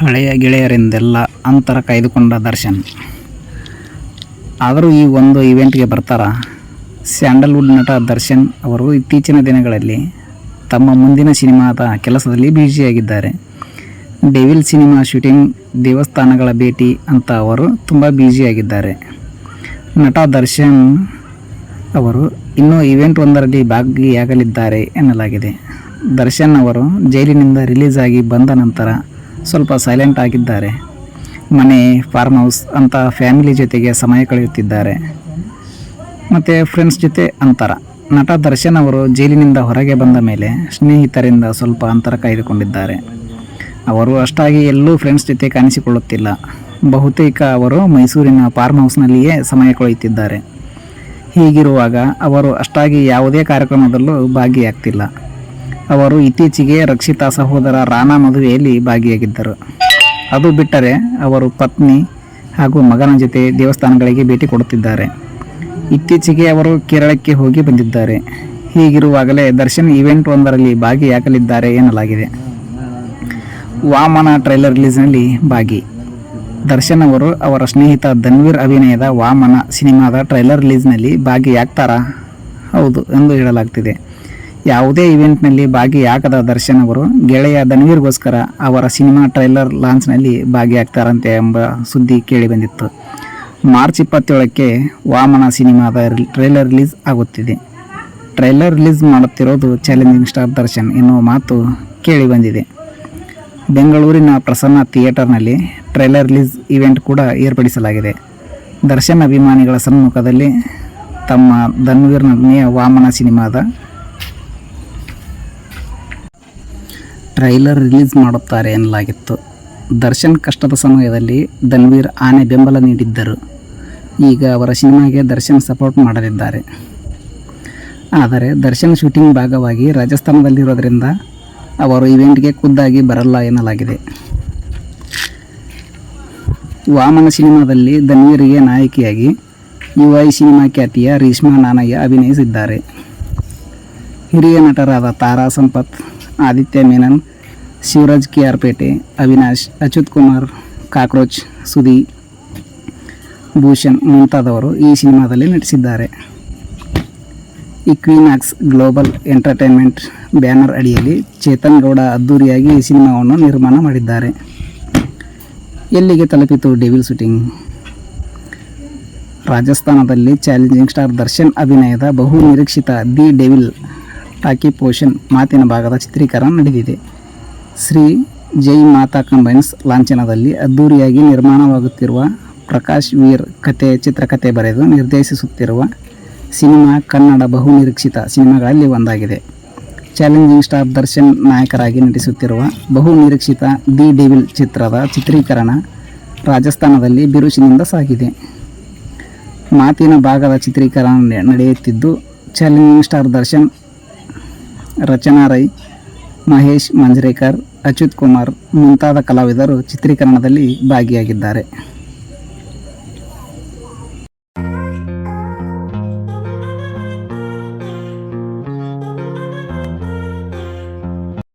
ಹಳೆಯ ಗೆಳೆಯರಿಂದೆಲ್ಲ ಅಂತರ ಕಾಯ್ದುಕೊಂಡ ದರ್ಶನ್. ಆದರೂ ಈ ಒಂದು ಇವೆಂಟ್ಗೆ ಬರ್ತಾರ? ಸ್ಯಾಂಡಲ್ವುಡ್ ನಟ ದರ್ಶನ್ ಅವರು ಇತ್ತೀಚಿನ ದಿನಗಳಲ್ಲಿ ತಮ್ಮ ಮುಂದಿನ ಸಿನಿಮಾದ ಕೆಲಸದಲ್ಲಿ ಬ್ಯುಸಿಯಾಗಿದ್ದಾರೆ. ಡೆವಿಲ್ ಸಿನಿಮಾ ಶೂಟಿಂಗ್, ದೇವಸ್ಥಾನಗಳ ಭೇಟಿ ಅಂತ ಅವರು ತುಂಬ ಬ್ಯುಸಿಯಾಗಿದ್ದಾರೆ. ನಟ ದರ್ಶನ್ ಅವರು ಇನ್ನೂ ಈವೆಂಟ್ ಒಂದರಲ್ಲಿ ಭಾಗಿಯಾಗಲಿದ್ದಾರೆ ಎನ್ನಲಾಗಿದೆ. ದರ್ಶನ್ ಅವರು ಜೈಲಿನಿಂದ ರಿಲೀಸ್ ಆಗಿ ಬಂದ ನಂತರ ಸ್ವಲ್ಪ ಸೈಲೆಂಟ್ ಆಗಿದ್ದಾರೆ. ಮನೆ ಫಾರ್ಮ್ ಹೌಸ್ ಅಂತ ಫ್ಯಾಮಿಲಿ ಜೊತೆಗೆ ಸಮಯ ಕಳೆಯುತ್ತಿದ್ದಾರೆ. ಮತ್ತು ಫ್ರೆಂಡ್ಸ್ ಜೊತೆ ಅಂತರ. ನಟ ದರ್ಶನ್ ಅವರು ಜೈಲಿನಿಂದ ಹೊರಗೆ ಬಂದ ಮೇಲೆ ಸ್ನೇಹಿತರಿಂದ ಸ್ವಲ್ಪ ಅಂತರ ಕಾಯ್ದುಕೊಂಡಿದ್ದಾರೆ. ಅವರು ಅಷ್ಟಾಗಿ ಎಲ್ಲೂ ಫ್ರೆಂಡ್ಸ್ ಜೊತೆ ಕಾಣಿಸಿಕೊಳ್ಳುತ್ತಿಲ್ಲ. ಬಹುತೇಕ ಅವರು ಮೈಸೂರಿನ ಫಾರ್ಮ್ ಹೌಸ್ನಲ್ಲಿಯೇ ಸಮಯ ಕಳೆಯುತ್ತಿದ್ದಾರೆ. ಹೀಗಿರುವಾಗ ಅವರು ಅಷ್ಟಾಗಿ ಯಾವುದೇ ಕಾರ್ಯಕ್ರಮದಲ್ಲೂ ಭಾಗಿಯಾಗ್ತಿಲ್ಲ. ಅವರು ಇತ್ತೀಚೆಗೆ ರಕ್ಷಿತಾ ಸಹೋದರ ರಾಣಾ ಮದುವೆಯಲ್ಲಿ ಭಾಗಿಯಾಗಿದ್ದರು. ಅದು ಬಿಟ್ಟರೆ ಅವರು ಪತ್ನಿ ಹಾಗೂ ಮಗನ ಜೊತೆ ದೇವಸ್ಥಾನಗಳಿಗೆ ಭೇಟಿ ಕೊಡುತ್ತಿದ್ದಾರೆ. ಇತ್ತೀಚೆಗೆ ಅವರು ಕೇರಳಕ್ಕೆ ಹೋಗಿ ಬಂದಿದ್ದಾರೆ. ಹೀಗಿರುವಾಗಲೇ ದರ್ಶನ್ ಇವೆಂಟ್ ಒಂದರಲ್ಲಿ ಭಾಗಿಯಾಗಲಿದ್ದಾರೆ ಎನ್ನಲಾಗಿದೆ. ವಾಮನ ಟ್ರೈಲರ್ ರಿಲೀಸ್ನಲ್ಲಿ ಭಾಗಿ. ದರ್ಶನ್ ಅವರು ಅವರ ಸ್ನೇಹಿತ ಧನ್ವೀರ್ ಅಭಿನಯದ ವಾಮನ ಸಿನಿಮಾದ ಟ್ರೈಲರ್ ರಿಲೀಸ್ನಲ್ಲಿ ಭಾಗಿಯಾಗ್ತಾರಾ? ಹೌದು ಎಂದು ಹೇಳಲಾಗ್ತಿದೆ. ಯಾವುದೇ ಇವೆಂಟ್ನಲ್ಲಿ ಭಾಗಿಯಾಗದ ದರ್ಶನ್ ಅವರು ಗೆಳೆಯ ಧನ್ವೀರ್ಗೋಸ್ಕರ ಅವರ ಸಿನಿಮಾ ಟ್ರೈಲರ್ ಲಾಂಚ್ನಲ್ಲಿ ಭಾಗಿಯಾಗ್ತಾರಂತೆ ಎಂಬ ಸುದ್ದಿ ಕೇಳಿಬಂದಿತ್ತು ಮಾರ್ಚ್ ಇಪ್ಪತ್ತೇಳಕ್ಕೆ ವಾಮನ ಸಿನಿಮಾದ ಟ್ರೈಲರ್ ರಿಲೀಸ್ ಆಗುತ್ತಿದೆ. ಟ್ರೈಲರ್ ರಿಲೀಸ್ ಮಾಡುತ್ತಿರೋದು ಚಾಲೆಂಜಿಂಗ್ ಸ್ಟಾರ್ ದರ್ಶನ್ ಎನ್ನುವ ಮಾತು ಕೇಳಿಬಂದಿದೆ ಬೆಂಗಳೂರಿನ ಪ್ರಸನ್ನ ಥಿಯೇಟರ್ನಲ್ಲಿ ಟ್ರೈಲರ್ ರಿಲೀಸ್ ಇವೆಂಟ್ ಕೂಡ ಏರ್ಪಡಿಸಲಾಗಿದೆ. ದರ್ಶನ್ ಅಭಿಮಾನಿಗಳ ಸಮ್ಮುಖದಲ್ಲಿ ತಮ್ಮ ಧನ್ವೀರ್ನಲ್ಲಿಯ ವಾಮನ ಸಿನಿಮಾದ ಟ್ರೈಲರ್ ರಿಲೀಸ್ ಮಾಡುತ್ತಾರೆ ಎನ್ನಲಾಗಿತ್ತು. ದರ್ಶನ್ ಕಷ್ಟದ ಸಮಯದಲ್ಲಿ ಧನ್ವೀರ್ ಆನೆ ಬೆಂಬಲ ನೀಡಿದ್ದರು. ಈಗ ಅವರ ಸಿನಿಮಾಗೆ ದರ್ಶನ್ ಸಪೋರ್ಟ್ ಮಾಡಲಿದ್ದಾರೆ. ಆದರೆ ದರ್ಶನ್ ಶೂಟಿಂಗ್ ಭಾಗವಾಗಿ ರಾಜಸ್ಥಾನದಲ್ಲಿರೋದ್ರಿಂದ ಅವರು ಇವೆಂಟ್ಗೆ ಖುದ್ದಾಗಿ ಬರಲ್ಲ ಎನ್ನಲಾಗಿದೆ. ವಾಮನ ಸಿನಿಮಾದಲ್ಲಿ ಧನ್ವೀರಿಗೆ ನಾಯಕಿಯಾಗಿ ಯು ಸಿನಿಮಾ ಖ್ಯಾತಿಯ ರೀಷ್ಮಾ ನಾನಯ್ಯ ಅಭಿನಯಿಸಿದ್ದಾರೆ. ಹಿರಿಯ ನಟರಾದ Tara Sampath Aditya Menon, Shivaraj K R Pete Avinash, Achyuth Kumar, cockroach Sudhi Bhushan ಮುಂತಾದವರು ಈ ಸಿನಿಮಾದಲ್ಲಿ ನಟಿಸಿದ್ದಾರೆ. ಇಕ್ವಿನಾಕ್ಸ್ ಗ್ಲೋಬಲ್ ಎಂಟರ್ಟೈನ್ಮೆಂಟ್ ಬ್ಯಾನರ್ ಅಡಿಯಲ್ಲಿ ಚೇತನ್ ಗೌಡ ಅದ್ದೂರಿಯಾಗಿ ಈ ಸಿನಿಮಾವನ್ನು ನಿರ್ಮಾಣ ಮಾಡಿದ್ದಾರೆ. ಎಲ್ಲಿಗೆ ತಲುಪಿತು ಡೆವಿಲ್ ಶೂಟಿಂಗ್? ರಾಜಸ್ಥಾನದಲ್ಲಿ ಚಾಲೆಂಜಿಂಗ್ ಸ್ಟಾರ್ ದರ್ಶನ್ ಅಭಿನಯದ ಬಹು ನಿರೀಕ್ಷಿತ ದಿ ಡೆವಿಲ್ ಟಾಕಿ ಪೋಷನ್ ಮಾತಿನ ಭಾಗದ ಚಿತ್ರೀಕರಣ ನಡೆದಿದೆ. ಶ್ರೀ ಜೈ ಮಾತಾ ಕಂಬೈನ್ಸ್ ಲಾಂಛನದಲ್ಲಿ ಅದ್ಧೂರಿಯಾಗಿ ನಿರ್ಮಾಣವಾಗುತ್ತಿರುವ ಪ್ರಕಾಶ್ ವೀರ್ ಕತೆ ಚಿತ್ರಕಥೆ ಬರೆದು ನಿರ್ದೇಶಿಸುತ್ತಿರುವ ಸಿನಿಮಾ ಕನ್ನಡ ಬಹು ನಿರೀಕ್ಷಿತ ಸಿನಿಮಾಗಳಲ್ಲಿ ಒಂದಾಗಿದೆ. ಚಾಲೆಂಜಿಂಗ್ ಸ್ಟಾರ್ ದರ್ಶನ್ ನಾಯಕರಾಗಿ ನಟಿಸುತ್ತಿರುವ ಬಹು ನಿರೀಕ್ಷಿತ ದಿ ಡೆವಿಲ್ ಚಿತ್ರದ ಚಿತ್ರೀಕರಣ ರಾಜಸ್ಥಾನದಲ್ಲಿ ಬಿರುಸಿನಿಂದ ಸಾಗಿದೆ. ಮಾತಿನ ಭಾಗದ ಚಿತ್ರೀಕರಣ ನಡೆಯುತ್ತಿದ್ದು, ಚಾಲೆಂಜಿಂಗ್ ಸ್ಟಾರ್ ದರ್ಶನ್ ರಚನಾ ರೈ ಮಹೇಶ್ ಮಂಜ್ರೇಕರ್ ಅಚ್ಯುತ್ ಕುಮಾರ್ ಮುಂತಾದ ಕಲಾವಿದರು ಚಿತ್ರೀಕರಣದಲ್ಲಿ ಭಾಗಿಯಾಗಿದ್ದಾರೆ.